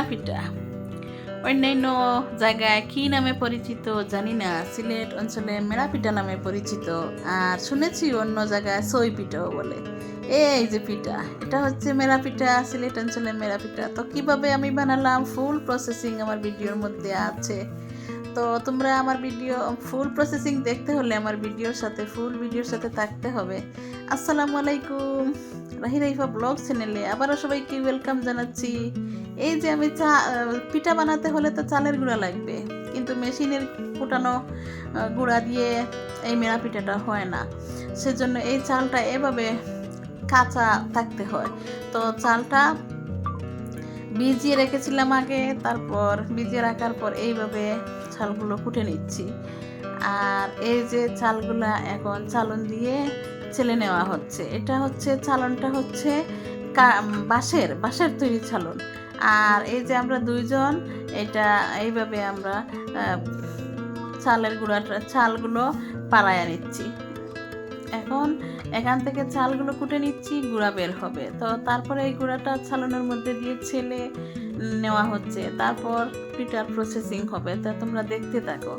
মেরা অন্যান্য জায়গায় কি নামে পরিচিত জানি না সিলেট অঞ্চলে মেরা পিঠা নামে পরিচিত আর শুনেছি অন্য জায়গায় সই পিঠাও বলে এই যে পিঠা এটা হচ্ছে মেরা পিঠা সিলেট অঞ্চলে মেরা পিঠা তো কীভাবে আমি বানালাম ফুল প্রসেসিং আমার ভিডিওর মধ্যে আছে তো তোমরা আমার ভিডিও ফুল প্রসেসিং দেখতে হলে আমার ভিডিওর সাথে ফুল ভিডিওর সাথে থাকতে হবে। আসসালামু আলাইকুম। রাহি রাইফা ব্লগ চ্যানেলে আবারও সবাইকে ওয়েলকাম জানাচ্ছি। এই যে আমি চা পিঠা বানাতে হলে তো চালের গুঁড়া লাগবে। কিন্তু মেশিনের আহ, গুঁড়া দিয়ে এই মেরা পিঠাটা হয় না। সেজন্য এই চালটা এভাবে কাঁচা থাকতে হয়। তো চালটা ভিজিয়ে রেখেছিলাম আগে তারপর ভিজিয়ে রাখার পর এইভাবে চালগুলো কুটে নিচ্ছি। আর এই যে চালগুলা এখন চালন দিয়ে ছেলে নেওয়া হচ্ছে। এটা হচ্ছে, চালনটা হচ্ছে বাঁশের বাঁশের তৈরি চালন। আর এই যে আমরা দুইজন, এটা, এইভাবে আমরা চালের গুঁড়াটা চালগুলো পাড়ায়া নিচ্ছি এখন এখান থেকে চালগুলো কুটে নিচ্ছি, গুঁড়া বের হবে। তো তারপরে এই গুঁড়াটা চালনের মধ্যে দিয়ে ছেলে নেওয়া হচ্ছে। তারপর পিঠার প্রসেসিং হবে, তা তোমরা দেখতে থাকো।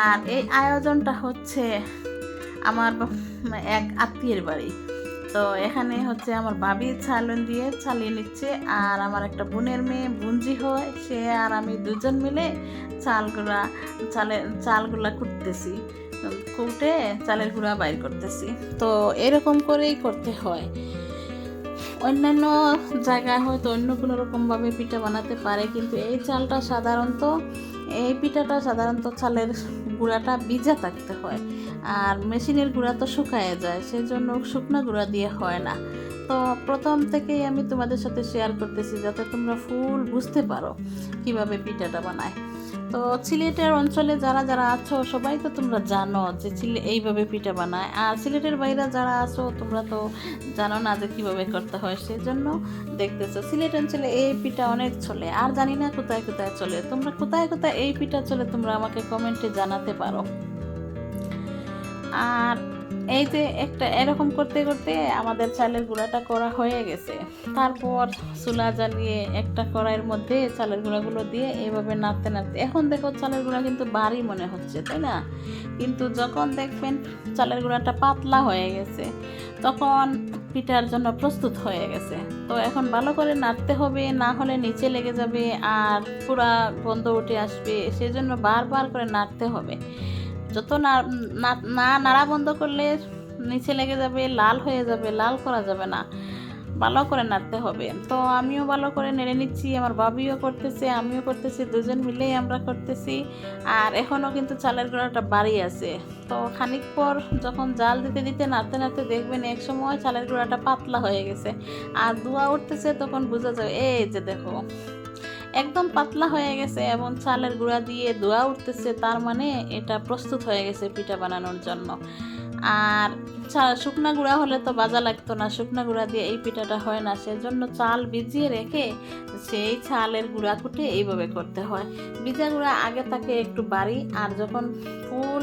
আর এই আয়োজনটা হচ্ছে আমার এক আত্মীয়ের বাড়ি। তো এখানে হচ্ছে আমার ভাবি ছালন দিয়ে চালিয়ে নিচ্ছে আর আমার একটা বোনের মেয়ে বুঞ্জি হয়, সে আর আমি দুজন মিলে চালগুলা, চালে, চালগুলা কুটতেছি কুটে চালের গুঁড়া বাইর করতেছি। তো এরকম করেই করতে হয়। অন্যান্য জায়গায় হয়তো অন্য কোনো রকমভাবে পিঠা বানাতে পারে, কিন্তু এই চালটা সাধারণত, এই পিঠাটা সাধারণত চালের গুঁড়াটা ভিজা থাকতে হয় আর মেশিনের গুঁড়া তো শুকায় যায় সেই জন্য শুকনো গুঁড়া দিয়ে হয় না। তো প্রথম থেকেই আমি তোমাদের সাথে শেয়ার করতেছি যাতে তোমরা ফুল বুঝতে পারো কীভাবে পিঠাটা বানায়। তো সিলেটের অঞ্চলে যারা যারা আছো, সবাই তো তোমরা জানো যে সিলে, এইভাবে পিঠা বানায়। আর সিলেটের বাইরে যারা আছো, তোমরা তো জানো না যে কীভাবে করতে হয় সেই জন্য দেখতেছো। সিলেট অঞ্চলে এই পিঠা অনেক চলে। আর জানি না কোথায় কোথায় চলে। তোমরা কোথায় কোথায় এই পিঠা চলে, তোমরা আমাকে কমেন্টে জানাতে পারো। আর এই যে একটা এরকম করতে করতে আমাদের চালের গুঁড়াটা করা হয়ে গেছে। তারপর চুলা জ্বালিয়ে একটা কড়াইয়ের মধ্যে চালের গুঁড়াগুলো দিয়ে এইভাবে নাড়তে নাড়তে। এখন দেখো চালের গুঁড়া কিন্তু ভারী মনে হচ্ছে, তাই না? কিন্তু যখন দেখবেন চালের গুঁড়াটা পাতলা হয়ে গেছে, তখন পিঠার জন্য প্রস্তুত হয়ে গেছে। তো এখন ভালো করে নাড়তে হবে, না হলে নিচে লেগে যাবে আর পুরা গন্ধ উঠে আসবে। সেজন্য বারবার করে নাড়তে হবে। যত না নাড়া বন্ধ করলে নিচে লেগে যাবে, লাল হয়ে যাবে, লাল করা যাবে না। ভালো করে নাড়তে হবে। তো আমিও ভালো করে নেড়ে নিচ্ছি, আমার বাবিও করতেছে, আমিও করতেছি, দুজন মিলেই আমরা করতেছি। আর এখনও কিন্তু চালের গুঁড়াটা বাড়ি আছে। তো খানিক পর যখন জাল দিতে দিতে নাড়তে নাড়তে দেখবেন এক সময় চালের গুঁড়াটা পাতলা হয়ে গেছে। আর ধোয়া উঠতেছে তখন বোঝা যাবে, এই যে দেখো। একদম পাতলা হয়ে গেছে এবং চালের গুঁড়া দিয়ে ধোয়া উঠতেছে, তার মানে এটা প্রস্তুত হয়ে গেছে পিঠা বানানোর জন্য। আর শুকনা গুঁড়া হলে তো বাজা লাগতো না। শুকনা গুঁড়া দিয়ে এই পিঠাটা হয় না। সেজন্য চাল ভিজিয়ে রেখে সেই চালের গুঁড়া কুটে এইভাবে করতে হয়। ভিজা গুঁড়া আগে থাকে একটু বাড়ি, আর যখন ফুল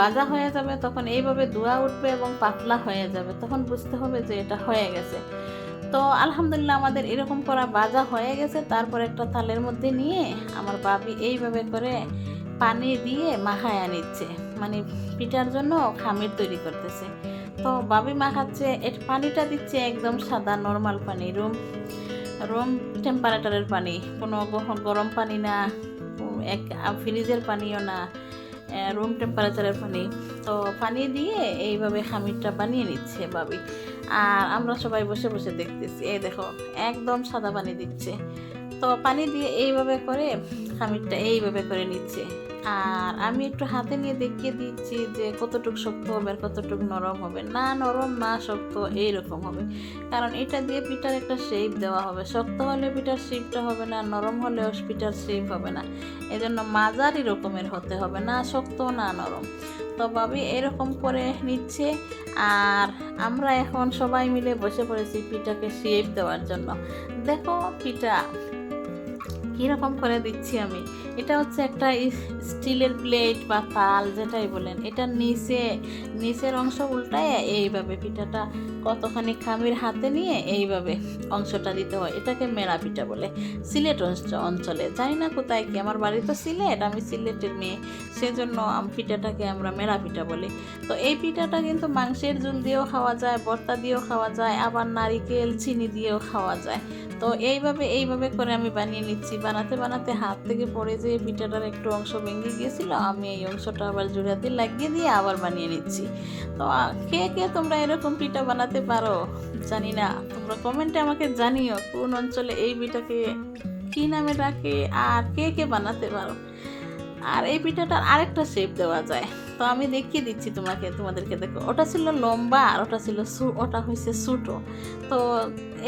বাজা হয়ে যাবে তখন এইভাবে ধোয়া উঠবে এবং পাতলা হয়ে যাবে। তখন বুঝতে হবে যে এটা হয়ে গেছে। তো আলহামদুলিল্লাহ আমাদের এরকম করা বাজা হয়ে গেছে। তারপর একটা থালের মধ্যে নিয়ে আমার বাবি এইভাবে করে পানি দিয়ে মাখায়া নিচ্ছে। মানে পিঠার জন্য খামির তৈরি করতেছে। তো বাবি মাখাচ্ছে এর পানিটা দিচ্ছে একদম সাদা নর্মাল পানি রুম রুম টেম্পারেচারের পানি, কোনো গরম পানি না এক ফ্রিজের পানিও না রুম টেম্পারেচারের পানি। তো পানি দিয়ে এইভাবে খামিরটা বানিয়ে নিচ্ছে বাবি। আর আমরা সবাই বসে বসে দেখতেছি, এই দেখো, একদম সাদা পানি দিচ্ছে। তো পানি দিয়ে এইভাবে করে খামিরটা এইভাবে করে নিচ্ছে। আর আমি একটু হাতে নিয়ে দেখিয়ে দিচ্ছি যে কতটুকু শক্ত হবে আর কতটুকু নরম হবে। না নরম, না শক্ত, এইরকম হবে। কারণ এটা দিয়ে পিঠার একটা শেপ দেওয়া হবে। শক্ত হলে পিঠার শেপটা হবে না, নরম হলেও পিঠার শেপ হবে না। এজন্য মাঝারি রকমের হতে হবে, না শক্ত, না নরম। তো ভাবি এরকম করে নিচ্ছে। আর আমরা এখন সবাই মিলে বসে পড়েছি পিঠাকে শেপ দেওয়ার জন্য। দেখো পিঠা। কীরকম করে দিচ্ছি আমি? এটা হচ্ছে একটা স্টিলের প্লেট বা তাল যেটাই বলেন। এটা নিচে, নিচের অংশ উল্টায় এইভাবে পিঠাটা কতখানি খামির হাতে নিয়ে এইভাবে অংশটা দিতে হয়। এটাকে মেলা পিঠা বলে। সিলেট অঞ্চ- অঞ্চলে। জানি না কোথায় কি। আমার বাড়ি তো সিলেট, আমি সিলেটের মেয়ে। সেজন্য পিঠাটাকে আমরা মেলা পিঠা বলি। তো এই পিঠাটা কিন্তু মাংসের ঝুল দিয়েও খাওয়া যায় ভর্তা দিয়েও খাওয়া যায়, আবার নারিকেল, চিনি দিয়েও খাওয়া যায়। তো এইভাবে এইভাবে করে আমি বানিয়ে নিচ্ছি বানাতে বানাতে হাত থেকে পড়ে যে পিঠাটার একটু অংশ ভেঙে গিয়েছিল। আমি এই অংশটা আবার জোড়া দিয়ে লাগিয়ে দিয়ে আবার বানিয়ে নিচ্ছি। তো কে কে তোমরা এরকম পিঠা বানাতে পারো? জানি না। তোমরা কমেন্টে আমাকে জানিও কোন অঞ্চলে এই পিঠাকে কী নামে ডাকে আর কে কে বানাতে পারো। আর এই পিঠাটার আরেকটা শেপ দেওয়া যায়। তো আমি দেখিয়ে দিচ্ছি তোমাকে, তোমাদেরকে দেখো। ওটা ছিল লম্বা আর ওটা ছিল ওটা হয়েছে ছোটো। তো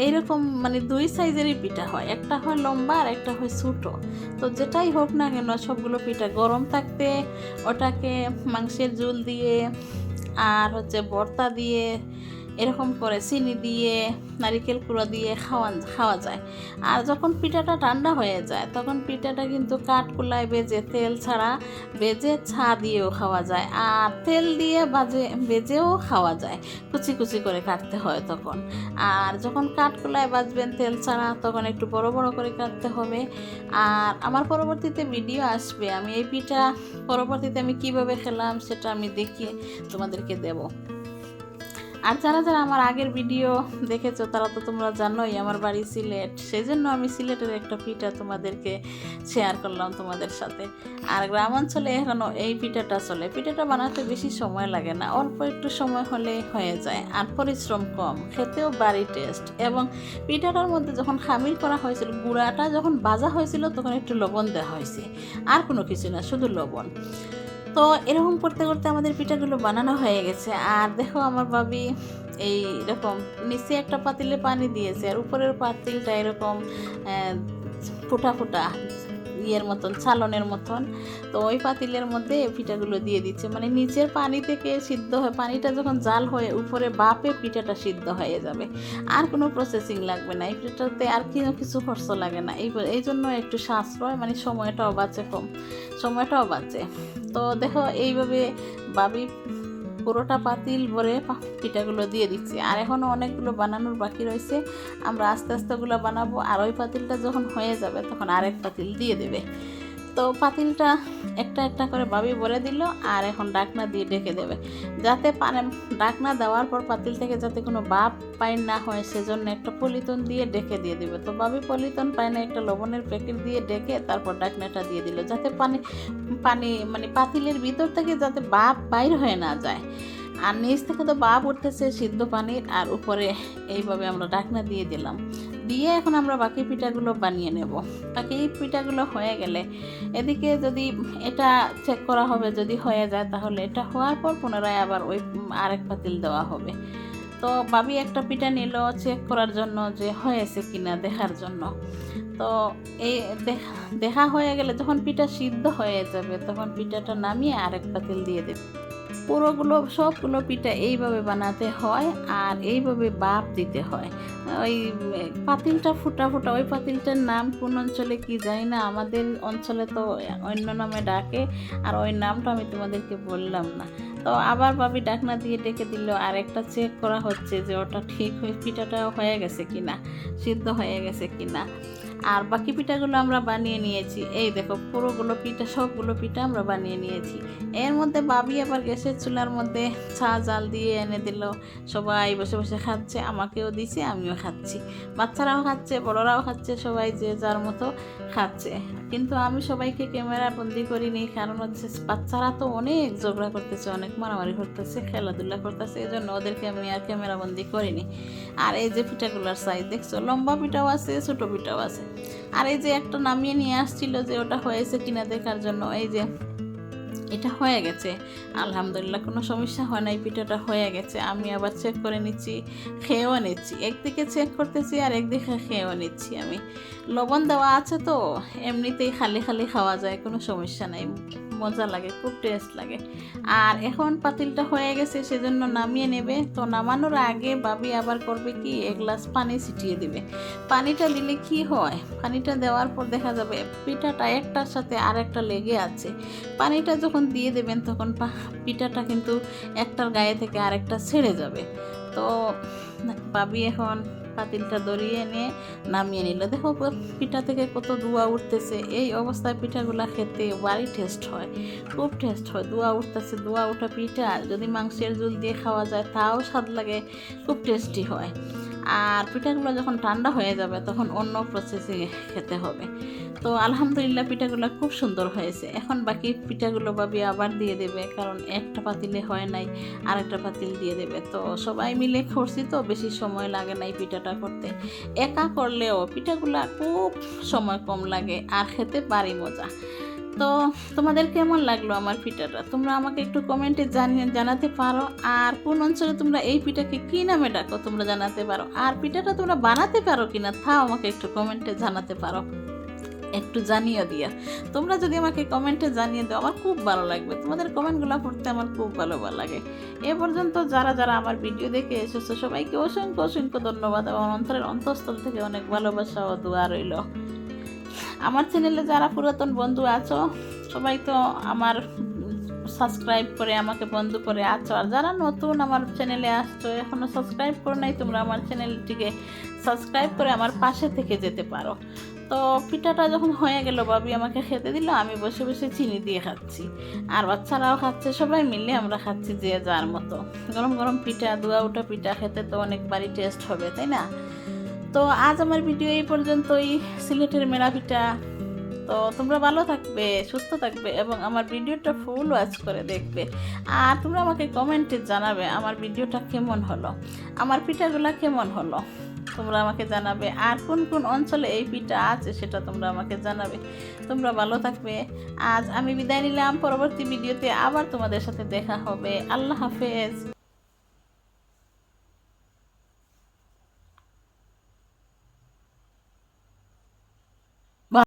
এইরকম মানে দুই সাইজেরই পিঠা হয়। একটা হয় লম্বা আর একটা হয় ছোটো। তো যেটাই হোক না কেন, সবগুলো পিঠা গরম থাকতে, ওটাকে মাংসের ঝুল দিয়ে আর হচ্ছে বর্তা দিয়ে এরকম করে চিনি দিয়ে, নারিকেল কুড়া দিয়ে খাওয়া খাওয়া যায়। আর যখন পিঠাটা ঠান্ডা হয়ে যায়, তখন পিঠাটা কিন্তু কাঠকুলায় বেজে তেল ছাড়া বেজে ছা দিয়েও খাওয়া যায়। আর তেল দিয়ে বাজে বেজেও খাওয়া যায়। কুচি কুচি করে কাটতে হয় তখন। আর যখন কাঠকুলায় বাজবেন তেল ছাড়া, তখন একটু বড় বড় করে কাটতে হবে। আর আমার পরবর্তীতে ভিডিও আসবে। আমি এই পিঠা পরবর্তীতে আমি কীভাবে খেলাম, সেটা আমি দেখিয়ে তোমাদেরকে দেবো। আর যারা যারা আমার আগের ভিডিও দেখেছ, তারা তো তোমরা জানোই আমার বাড়ি সিলেট। সেই জন্য আমি সিলেটের একটা পিঠা তোমাদেরকে শেয়ার করলাম তোমাদের সাথে। আর গ্রাম অঞ্চলে এখনও এই পিঠাটা চলে। পিঠাটা বানাতে বেশি সময় লাগে না, অল্প একটু সময় হলে হয়ে যায়, আর পরিশ্রম কম, খেতেও বাড়ি টেস্ট এবং পিঠাটার মধ্যে যখন খামির করা হয়েছিল, গুঁড়াটা যখন বাজা হয়েছিল, তখন একটু লবণ দেওয়া হয়েছে। আর কোনো কিছু না, শুধু লবণ। তো এরকম করতে করতে আমাদের পিঠাগুলো বানানো হয়ে গেছে। আর দেখো আমার ভাবি এই এরকম নিচে একটা পাতিলে পানি দিয়েছে, আর উপরের পাতিলটা এরকম ফোটা ফোটা। ইয়ের মতন, ছালনের মতন। তো ওই পাতিলের মধ্যে পিঠাগুলো দিয়ে দিচ্ছে। মানে নিচের পানি থেকে সিদ্ধ হয়, পানিটা যখন জাল হয়ে উপরে বাপে পিঠাটা সিদ্ধ হয়ে যাবে। আর কোনো প্রসেসিং লাগবে না। এই পিঠাটাতে আর কোনো কিছু খরচ লাগে না। এই এই জন্য একটু সাশ্রয় মানে সময়টাও বাঁচে কম সময়টাও বাঁচে তো দেখো, এইভাবে বাবি পুরোটা পাতিল ভরে পিঠাগুলো দিয়ে দিচ্ছি। আর এখনও অনেকগুলো বানানোর বাকি রয়েছে। আমরা আস্তে আস্তে ওগুলো বানাবো। আর ওই পাতিলটা যখন হয়ে যাবে তখন আরেক পাতিল দিয়ে দেবে। তো পাতিলটা একটা একটা করে বাবি ভরে দিল আর এখন ডাকনা দিয়ে ডেকে দেবে। যাতে পানে ডাকনা দেওয়ার পর পাতিল থেকে যাতে কোনো বাপ পাইন না হয়, সেজন্য একটা পলিতন দিয়ে ডেকে দিয়ে দিবে। তো বাবি পলিতন পাইনে একটা লবণের প্যাকেট দিয়ে ডেকে তারপর ডাকনাটা দিয়ে দিল, যাতে পানি পানি মানে পাতিলের ভিতর থেকে যাতে বাপ বাইর হয়ে না যায়। আর নিচ থেকে তো বাপ উঠতেছে সিদ্ধ পানির, আর উপরে এইভাবে আমরা ডাকনা দিয়ে দিলাম। দিয়ে এখন আমরা বাকি পিঠাগুলো বানিয়ে নেব। বাকি পিঠাগুলো হয়ে গেলে এদিকে যদি এটা চেক করা হবে, যদি হয়ে যায় তাহলে এটা হওয়ার পর পুনরায় আবার ওই আরেক পাতিল দেওয়া হবে। তো বাবি একটা পিঠা নিল চেক করার জন্য যে হয়েছে কিনা দেখার জন্য। তো এই দেখা হয়ে গেলে যখন পিঠা সিদ্ধ হয়ে যাবে তখন পিঠাটা নামিয়ে আরেক পাতিল দিয়ে দেবে। পুরোগুলো, সবগুলো পিঠা এইভাবে বানাতে হয় আর এইভাবে বাপ দিতে হয়। ওই পাতিলটা ফুটা ফুটা, ওই পাতিলটার নাম কোন অঞ্চলে কি জানি না, আমাদের অঞ্চলে তো অন্য নামে ডাকে আর ওই নামটা আমি তোমাদেরকে বললাম না। তো আবার ভাবি ডাকনা দিয়ে ডেকে দিল আর একটা চেক করা হচ্ছে যে ওটা ঠিক হয়ে পিঠাটা হয়ে গেছে কিনা, সিদ্ধ হয়ে গেছে কিনা। আর বাকি পিঠাগুলো আমরা বানিয়ে নিয়েছি। এই দেখো, পুরোগুলো পিঠা, সবগুলো পিঠা আমরা বানিয়ে নিয়েছি। এর মধ্যে বাবি আবার গ্যাসের চুলার মধ্যে চা, জাল দিয়ে এনে দিল। সবাই বসে বসে খাচ্ছে, আমাকেও দিছে, আমিও খাচ্ছি। বাচ্চারাও খাচ্ছে, বড়রাও খাচ্ছে, সবাই যে যার মতো খাচ্ছে। কিন্তু আমি সবাইকে ক্যামেরা বন্দি করিনি, কারণ হচ্ছে বাচ্চারা তো অনেক ঝগড়া করতেছে, অনেক মারামারি করতেছে, খেলাধুলা করতেছে এই জন্য ওদেরকে আমি আর ক্যামেরা বন্দি করিনি। আর এই যে পিঠাগুলোর সাইজ দেখছ? লম্বা পিঠাও আছে, ছোটো পিঠাও আছে। আর এই যে একটা নামিয়ে নিয়ে আসছিল যে ওটা হয়েছে কিনা দেখার জন্য, এই যে। এটা হয়ে গেছে। আলহামদুলিল্লাহ, কোনো সমস্যা হয় নাই, পিঠাটা হয়ে গেছে। আমি আবার চেক করে নিচ্ছি, খেয়েও নিচ্ছি। একদিকে চেক করতেছি আর একদিকে খেয়েও নিচ্ছি আমি। লবণ দেওয়া আছে তো, এমনিতেই খালি খালি খাওয়া যায়, কোনো সমস্যা নাই। মজা লাগে, খুব টেস্ট লাগে। আর এখন পাতিলটা হয়ে গেছে, সেজন্য নামিয়ে নেবে। তো নামানোর আগে বাবি আবার করবে কি, এক গ্লাস পানি ছিটিয়ে দিবে। পানিটা দিলে কি হয়? পানিটা দেওয়ার পর দেখা যাবে, পিঠাটা একটার সাথে আর একটা লেগে আছে। পানিটা যখন দিয়ে দেবেন তখন পা- পিঠাটা কিন্তু একটার গায়ে থেকে আরেকটা ছেড়ে যাবে। তো বাবি এখন পাতিলটা দড়িয়ে এনে নামিয়ে নিল। দেখো পিঠা থেকে কত ধোয়া উঠতেছে। এই অবস্থায় পিঠাগুলা খেতে বাড়ি টেস্ট হয়, খুব টেস্ট হয়। ধোয়া উঠতেছে, ধোয়া উঠা পিঠা, যদি মাংসের ঝুল দিয়ে খাওয়া যায়, তাও স্বাদ লাগে, খুব টেস্টি হয়। আর পিঠাগুলো যখন ঠান্ডা হয়ে যাবে, তখন অন্য প্রসেসে খেতে হবে। তো আলহামদুলিল্লাহ পিঠাগুলো খুব সুন্দর হয়েছে। এখন বাকি পিঠাগুলো ভাবি আবার দিয়ে দেবে, কারণ একটা পাতিলে হয় নাই, আরেকটা পাতিল দিয়ে দেবে। তো সবাই মিলে করছি তো, বেশি সময় লাগে নাই পিঠাটা করতে। একা করলেও পিঠাগুলা খুব সময় কম লাগে, আর খেতে পারি মজা। তো তোমাদের কেমন লাগল আমার পিঠাটা? তোমরা আমাকে একটু কমেন্টে জানিয়ে জানাতে পারো। আর কোন অঞ্চলে তোমরা এই পিঠাকে কী নামে ডাকো তোমরা জানাতে পারো। আর পিঠাটা তোমরা বানাতে পারো কি না তাও আমাকে একটু কমেন্টে জানাতে পারো। একটু জানিয়ে দিয়া। তোমরা যদি আমাকে কমেন্টে জানিয়ে দাও, আমার খুব ভালো লাগবে। তোমাদের কমেন্টগুলো পড়তে আমার খুব ভালো ভালো লাগে। এ পর্যন্ত যারা যারা আমার ভিডিও দেখে এসেছ, সবাইকে অসংখ্য অসংখ্য ধন্যবাদ। এবং অন্তরের অন্তঃস্থল থেকে অনেক ভালোবাসা ও দোয়া রইল। আমার চ্যানেলে যারা পুরাতন বন্ধু আছো, সবাই তো আমার সাবস্ক্রাইব করে আমাকে বন্ধু করে আছো। আর যারা নতুন আমার চ্যানেলে আসছো এখনও সাবস্ক্রাইব করো নাই, তোমরা আমার চ্যানেলটিকে সাবস্ক্রাইব করে আমার পাশে থেকে যেতে পারো। তো পিঠাটা যখন হয়ে গেল, বাবি আমাকে খেতে দিল, আমি বসে বসে চিনি দিয়ে খাচ্ছি। আর বাচ্চারাও খাচ্ছে, সবাই মিলে আমরা খাচ্ছি যে যার মতো। গরম গরম পিঠা দুয়া উঠা পিঠা খেতে তো অনেকবারই টেস্ট হবে, তাই না? তো আজ আমার ভিডিও এই পর্যন্তই। সিলেটের মেলা পিঠা তো তোমরা ভালো থাকবে, সুস্থ থাকবে এবং আমার ভিডিওটা ফুল ওয়াচ করে দেখবে। আর তোমরা আমাকে কমেন্টে জানাবে আমার ভিডিওটা কেমন হলো, আমার পিঠাগুলা কেমন হলো, তোমরা আমাকে জানাবে। আর কোন কোন অঞ্চলে এই পিঠা আছে সেটা তোমরা আমাকে জানাবে। তোমরা ভালো থাকবে। আজ আমি বিদায় নিলাম, পরবর্তী ভিডিওতে আবার তোমাদের সাথে দেখা হবে। আল্লাহ হাফেজ।